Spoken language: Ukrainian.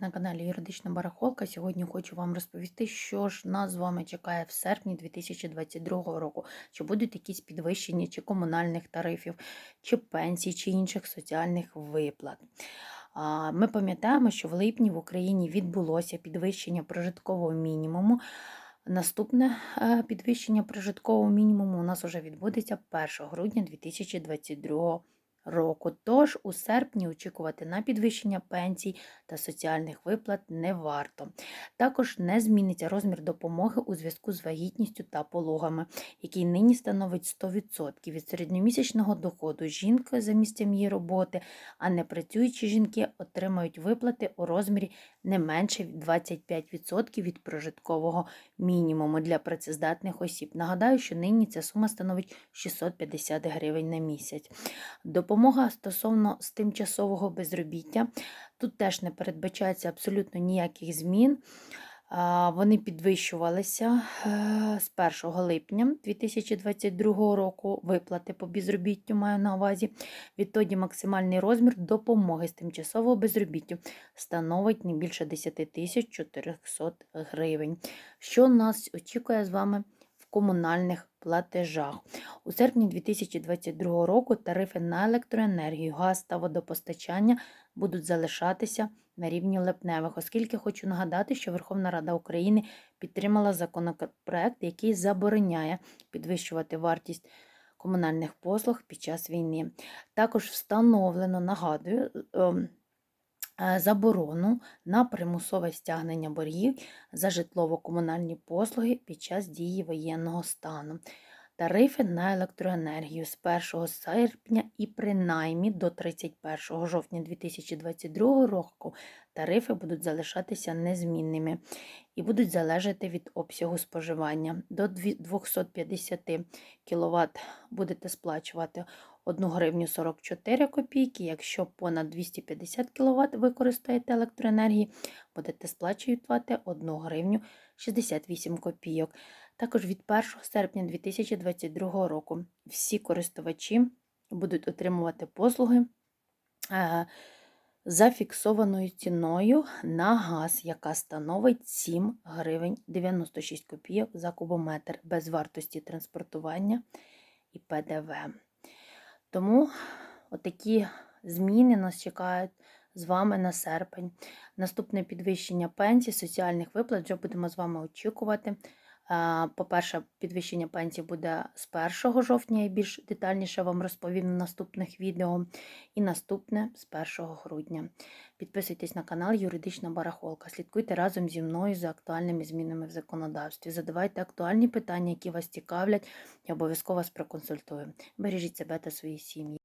На каналі Юридична Барахолка. Сьогодні хочу вам розповісти, що ж нас з вами чекає в серпні 2022 року. Чи будуть якісь підвищення чи комунальних тарифів, чи пенсій, чи інших соціальних виплат. Ми пам'ятаємо, що в липні в Україні відбулося підвищення прожиткового мінімуму. Наступне підвищення прожиткового мінімуму у нас вже відбудеться 1 грудня 2022 року року. Тож у серпні очікувати на підвищення пенсій та соціальних виплат не варто. Також не зміниться розмір допомоги у зв'язку з вагітністю та пологами, який нині становить 100% від середньомісячного доходу жінки за місцем її роботи, а не працюючі жінки отримають виплати у розмірі не менше 25% від прожиткового мінімуму для працездатних осіб. Нагадаю, що нині ця сума становить 650 гривень на місяць. Допомога стосовно з тимчасового безробіття. Тут теж не передбачається абсолютно ніяких змін. Вони підвищувалися е, з 1 липня 2022 року. Виплати по безробіттю маю на увазі. Відтоді максимальний розмір допомоги з тимчасового безробіттю становить не більше 10 400 гривень. Що нас очікує з вами комунальних платежах? У серпні 2022 року тарифи на електроенергію, газ та водопостачання будуть залишатися на рівні липневих, оскільки хочу нагадати, що Верховна Рада України підтримала законопроект, який забороняє підвищувати вартість комунальних послуг під час війни. Також встановлено, нагадую, ем, Заборону на примусове стягнення боргів за житлово-комунальні послуги під час дії воєнного стану тарифи на електроенергію з 1 серпня і принаймні до 31 жовтня 2022 року тарифи будуть залишатися незмінними і будуть залежати від обсягу споживання. До 250 кВт будете сплачувати 1 гривню 44 копійки. Якщо понад 250 кВт використаєте електроенергії, будете сплачувати 1 гривню 68 копійок. Також від 1 серпня 2022 року всі користувачі будуть отримувати послуги е, за фіксованою ціною на газ, яка становить 7 гривень 96 копійок за кубометр без вартості транспортування і ПДВ. Тому отакі зміни нас чекають з вами на серпень. Наступне підвищення пенсій, соціальних виплат вже будемо з вами очікувати. По-перше, підвищення пенсії буде з 1 жовтня, я більш детальніше вам розповім в наступних відео. І наступне з 1 грудня. Підписуйтесь на канал Юридична Барахолка. Слідкуйте разом зі мною за актуальними змінами в законодавстві. Задавайте актуальні питання, які вас цікавлять, я обов'язково вас проконсультую. Бережіть себе та свої сім'ї.